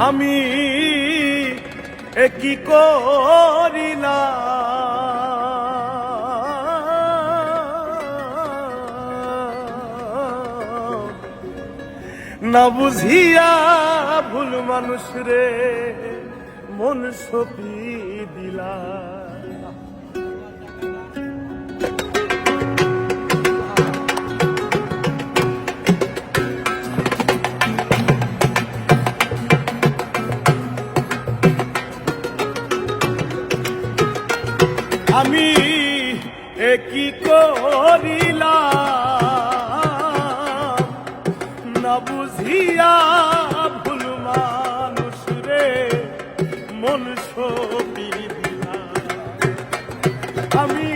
আমি একই করিলা না বুঝিয়া ভুল মানুষ রে মন সপি দিলা আমি একই করিলাম? না বুঝিয়া ভুল মানুষ রে আমি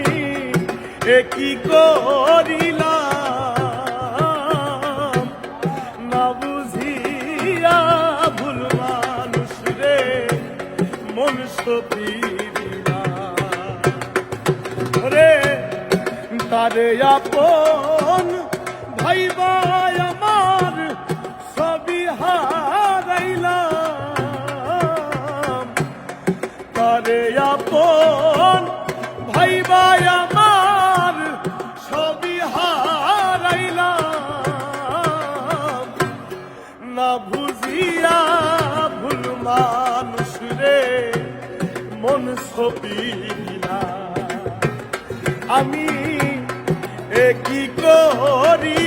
একই করিলাম? না বুঝিয়া ভুল মানুষ রে, মন সপি তারে আপন ভাই ভাই আমার, সবই হারাইলাম। তারে আপন ভাই ভাই আমার, সবই হারাইলাম। না বুঝিয়া ভুল মানুষ রে, মন সপিলা আমি একই করিলাম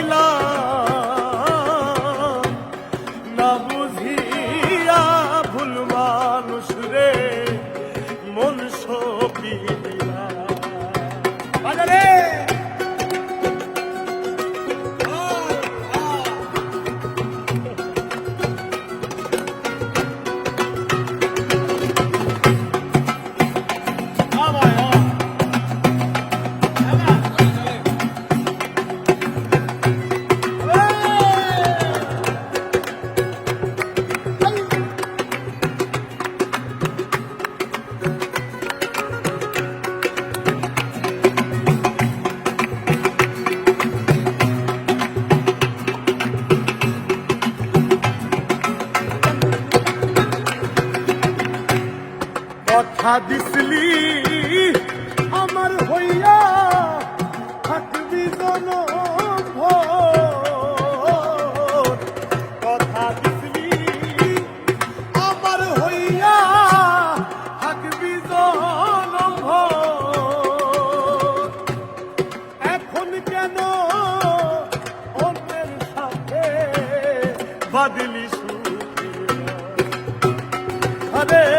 কথা দিসলি আমার হইয়া থাকবি। কথা দিসলি, আমার হইয়া থাকবি এখন কেন অন্যের সাথে বাদলি আরে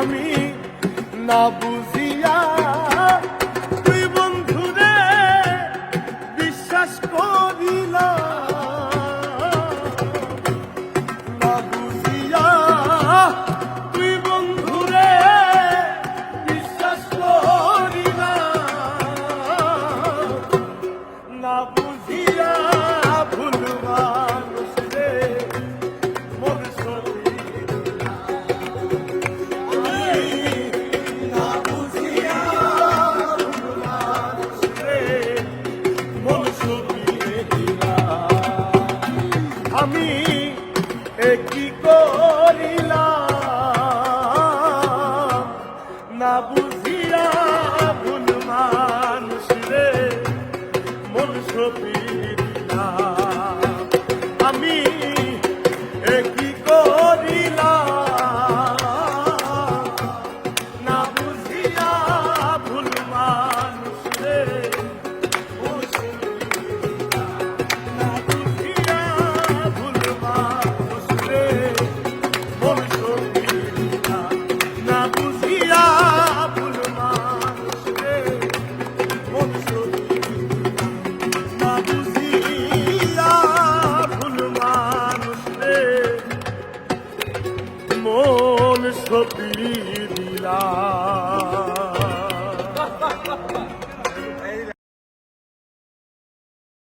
আমি না বুঝিয়া পীড়িলা মন সপি দিলা।